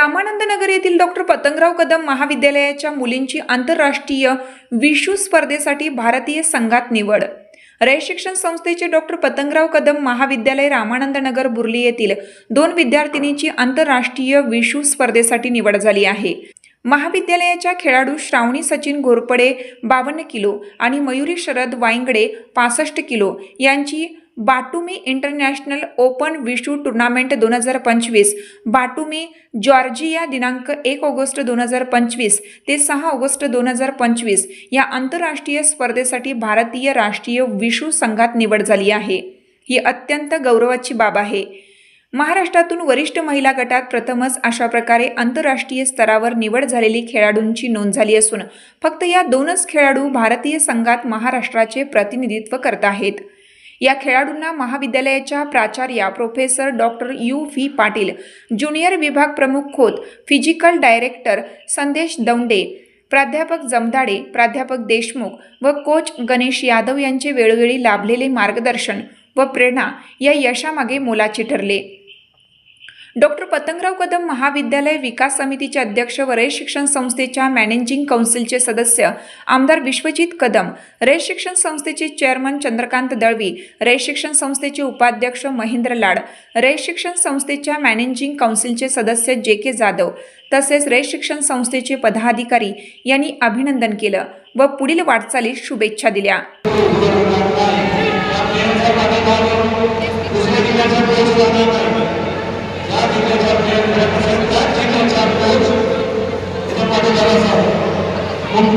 रामानंद नगर येथील डॉक्टर पतंगराव कदम महाविद्यालयाच्या मुलींची आंतरराष्ट्रीय विशू स्पर्धेसाठी भारतीय संघात निवड. रय शिक्षण संस्थेचे डॉक्टर पतंगराव कदम महाविद्यालय रामानंद नगर बुर्ली येथील दोन विद्यार्थिनींची आंतरराष्ट्रीय विशू स्पर्धेसाठी निवड झाली आहे. महाविद्यालयाच्या खेळाडू श्रावणी सचिन घोरपडे बावन्न किलो आणि मयुरी शरद वाईंगडे पासष्ट किलो यांची Batumi international open wushu tournament दोन हजार पंचवीस बाटुमी जॉर्जिया दिनांक एक ऑगस्ट दोन हजार पंचवीस ते सहा ऑगस्ट दोन हजार पंचवीस या आंतरराष्ट्रीय स्पर्धेसाठी भारतीय राष्ट्रीय विशू संघात निवड झाली आहे. ही अत्यंत गौरवाची बाब आहे. महाराष्ट्रातून वरिष्ठ महिला गटात प्रथमच अशा प्रकारे आंतरराष्ट्रीय स्तरावर निवड झालेली खेळाडूंची नोंद झाली असून फक्त या दोनच खेळाडू भारतीय संघात महाराष्ट्राचे प्रतिनिधित्व करत आहेत. या खेळाडूंना महाविद्यालयाच्या प्राचार्या professor doctor U V Patil junior विभाग प्रमुख खोत फिजिकल डायरेक्टर संदेश दौंडे प्राध्यापक जमदाडे प्राध्यापक देशमुख व कोच गणेश यादव यांचे वेळोवेळी लाभलेले मार्गदर्शन व प्रेरणा या यशामागे मोलाचे ठरले. डॉक्टर पतंगराव कदम महाविद्यालय विकास समितीचे अध्यक्ष व रे शिक्षण संस्थेच्या मॅनेजिंग कौन्सिलचे सदस्य आमदार विश्वजित कदम रे शिक्षण संस्थेचे चेअरमन चंद्रकांत दळवी रे शिक्षण संस्थेचे उपाध्यक्ष महेंद्र लाड रे शिक्षण संस्थेच्या मॅनेजिंग कौन्सिलचे सदस्य जे के जाधव तसेच रे शिक्षण संस्थेचे पदाधिकारी यांनी अभिनंदन केलं व पुढील वाटचालीस शुभेच्छा दिल्या.